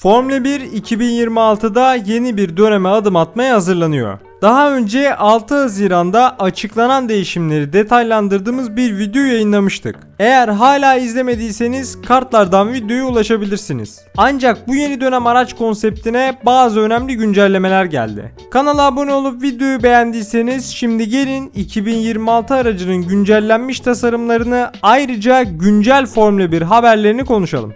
Formula 1 2026'da yeni bir döneme adım atmaya hazırlanıyor. Daha önce 6 Haziran'da açıklanan değişimleri detaylandırdığımız bir video yayınlamıştık. Eğer hala izlemediyseniz kartlardan videoya ulaşabilirsiniz. Ancak bu yeni dönem araç konseptine bazı önemli güncellemeler geldi. Kanala abone olup videoyu beğendiyseniz şimdi gelin 2026 aracının güncellenmiş tasarımlarını ayrıca güncel Formula 1 haberlerini konuşalım.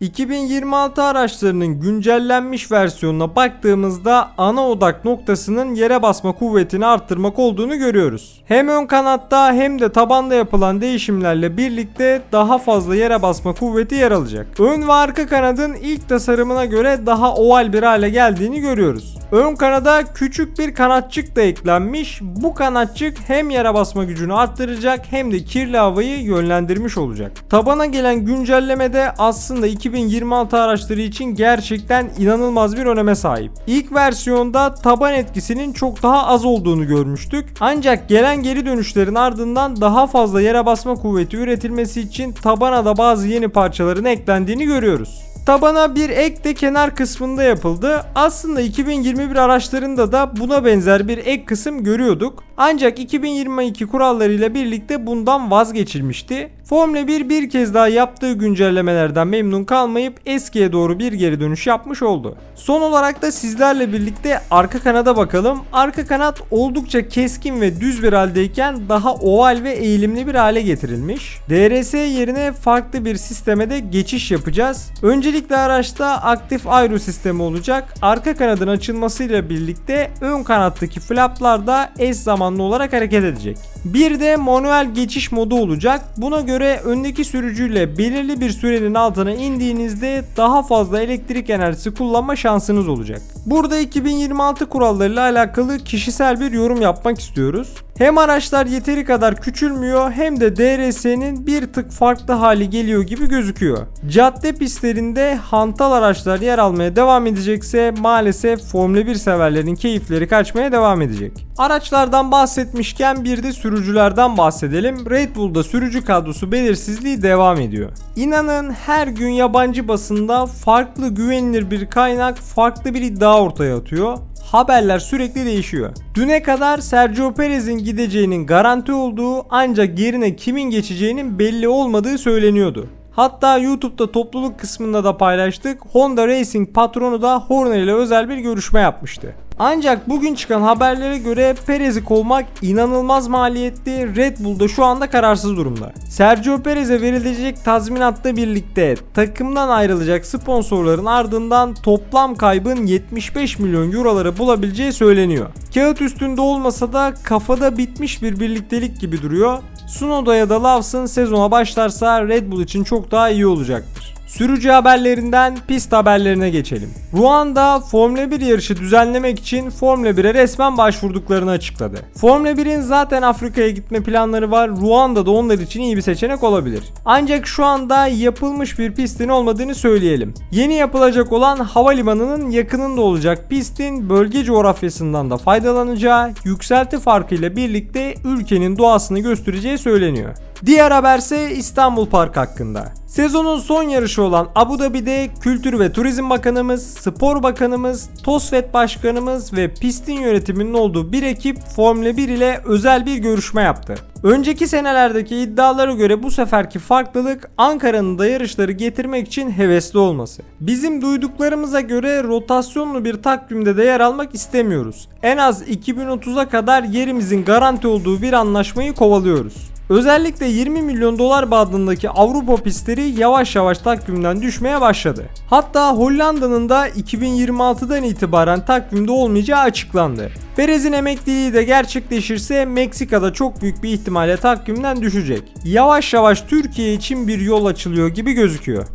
2026 araçlarının güncellenmiş versiyonuna baktığımızda ana odak noktasının yere basma kuvvetini arttırmak olduğunu görüyoruz. Hem ön kanatta hem de tabanda yapılan değişimlerle birlikte daha fazla yere basma kuvveti yer alacak. Ön ve arka kanadın ilk tasarımına göre daha oval bir hale geldiğini görüyoruz. Ön kanada küçük bir kanatçık da eklenmiş. Bu kanatçık hem yere basma gücünü arttıracak hem de kirli havayı yönlendirmiş olacak. Tabana gelen güncellemede aslında 2026 araçları için gerçekten inanılmaz bir öneme sahip. İlk versiyonda taban etkisinin çok daha az olduğunu görmüştük. Ancak gelen geri dönüşlerin ardından daha fazla yere basma kuvveti üretilmesi için tabana da bazı yeni parçaların eklendiğini görüyoruz. Tabana bir ek de kenar kısmında yapıldı. Aslında 2021 araçlarında da buna benzer bir ek kısım görüyorduk. Ancak 2022 kurallarıyla birlikte bundan vazgeçilmişti. Formula 1 bir kez daha yaptığı güncellemelerden memnun kalmayıp eskiye doğru bir geri dönüş yapmış oldu. Son olarak da sizlerle birlikte arka kanada bakalım. Arka kanat oldukça keskin ve düz bir haldeyken daha oval ve eğilimli bir hale getirilmiş. DRS yerine farklı bir sisteme de geçiş yapacağız. Öncelikle araçta aktif aero sistemi olacak. Arka kanadın açılmasıyla birlikte ön kanattaki flaplar da eş zamanlı olarak hareket edecek. Bir de manuel geçiş modu olacak. Buna göre öndeki sürücüyle belirli bir sürenin altına indiğinizde daha fazla elektrik enerjisi kullanma şansınız olacak. Burada 2026 kurallarıyla alakalı kişisel bir yorum yapmak istiyoruz. Hem araçlar yeteri kadar küçülmüyor hem de DRS'nin bir tık farklı hali geliyor gibi gözüküyor. Cadde pistlerinde hantal araçlar yer almaya devam edecekse maalesef Formula 1 severlerin keyifleri kaçmaya devam edecek. Araçlardan bahsetmişken bir de sürücülerden bahsedelim. Red Bull'da sürücü kadrosu belirsizliği devam ediyor. İnanın her gün yabancı basında farklı güvenilir bir kaynak farklı bir iddia ortaya atıyor haberler sürekli değişiyor. Düne kadar Sergio Perez'in gideceğinin garanti olduğu ancak yerine kimin geçeceğinin belli olmadığı söyleniyordu. Hatta YouTube'da topluluk kısmında da paylaştık. Honda Racing patronu da Horner ile özel bir görüşme yapmıştı. Ancak bugün çıkan haberlere göre Perez'i kovmak inanılmaz maliyetli. Red Bull da şu anda kararsız durumda. Sergio Perez'e verilecek tazminatla birlikte takımdan ayrılacak sponsorların ardından toplam kaybın 75 milyon euroları bulabileceği söyleniyor. Kağıt üstünde olmasa da kafada bitmiş bir birliktelik gibi duruyor. Sunoda ya da Lawson sezona başlarsa Red Bull için çok daha iyi olacaktır. Sürücü haberlerinden pist haberlerine geçelim. Ruanda Formula 1 yarışı düzenlemek için Formula 1'e resmen başvurduklarını açıkladı. Formula 1'in zaten Afrika'ya gitme planları var. Ruanda da onlar için iyi bir seçenek olabilir. Ancak şu anda yapılmış bir pistin olmadığını söyleyelim. Yeni yapılacak olan havalimanının yakınında olacak pistin bölge coğrafyasından da faydalanacağı, yükselti farkıyla birlikte ülkenin doğasını göstereceği söyleniyor. Diğer haberse İstanbul Park hakkında. Sezonun son yarışı olan Abu Dhabi'de Kültür ve Turizm Bakanımız, Spor Bakanımız, TOSFET Başkanımız ve pistin yönetiminin olduğu bir ekip Formula 1 ile özel bir görüşme yaptı. Önceki senelerdeki iddialara göre bu seferki farklılık Ankara'nın da yarışları getirmek için hevesli olması. Bizim duyduklarımıza göre rotasyonlu bir takvimde de yer almak istemiyoruz. En az 2030'a kadar yerimizin garanti olduğu bir anlaşmayı kovalıyoruz. Özellikle 20 milyon dolar bandındaki Avrupa pistleri yavaş yavaş takvimden düşmeye başladı. Hatta Hollanda'nın da 2026'dan itibaren takvimde olmayacağı açıklandı. Perez'in emekliliği de gerçekleşirse Meksika'da çok büyük bir ihtimalle takvimden düşecek. Yavaş yavaş Türkiye için bir yol açılıyor gibi gözüküyor.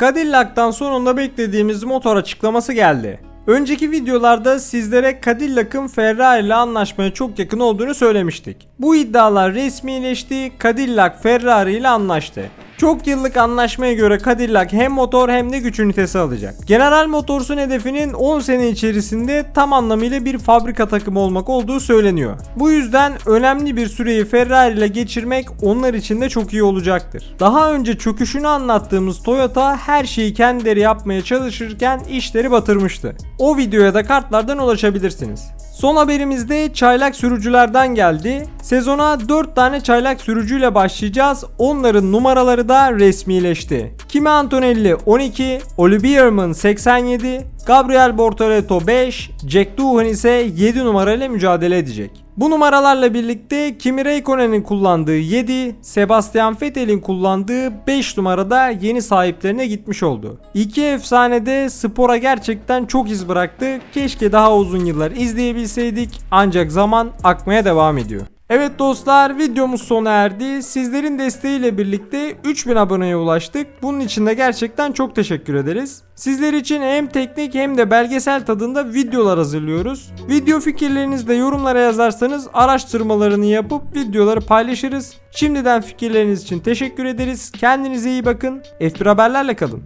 Cadillac'tan sonunda beklediğimiz motor açıklaması geldi. Önceki videolarda sizlere Cadillac'ın Ferrari ile anlaşmaya çok yakın olduğunu söylemiştik. Bu iddialar resmileşti. Cadillac Ferrari ile anlaştı. Çok yıllık anlaşmaya göre Cadillac hem motor hem de güç ünitesi alacak. General Motors'un hedefinin 10 sene içerisinde tam anlamıyla bir fabrika takımı olmak olduğu söyleniyor. Bu yüzden önemli bir süreyi Ferrari ile geçirmek onlar için de çok iyi olacaktır. Daha önce çöküşünü anlattığımız Toyota her şeyi kendileri yapmaya çalışırken işleri batırmıştı. O videoya da kartlardan ulaşabilirsiniz. Son haberimizde çaylak sürücülerden geldi. Sezona 4 tane çaylak sürücüyle başlayacağız. Onların numaraları da resmileşti. Kimi Antonelli 12, Oli Bierman 87, Gabriel Bortoleto 5, Jack Doohan ise 7 numarayla mücadele edecek. Bu numaralarla birlikte Kimi Räikkönen'in kullandığı 7, Sebastian Vettel'in kullandığı 5 numarada yeni sahiplerine gitmiş oldu. İki efsane de spora gerçekten çok iz bıraktı. Keşke daha uzun yıllar izleyebilseydik ancak zaman akmaya devam ediyor. Evet dostlar videomuz sona erdi. Sizlerin desteğiyle birlikte 3000 aboneye ulaştık. Bunun için de gerçekten çok teşekkür ederiz. Sizler için hem teknik hem de belgesel tadında videolar hazırlıyoruz. Video fikirlerinizi de yorumlara yazarsanız araştırmalarını yapıp videoları paylaşırız. Şimdiden fikirleriniz için teşekkür ederiz. Kendinize iyi bakın. F1 haberlerle kalın.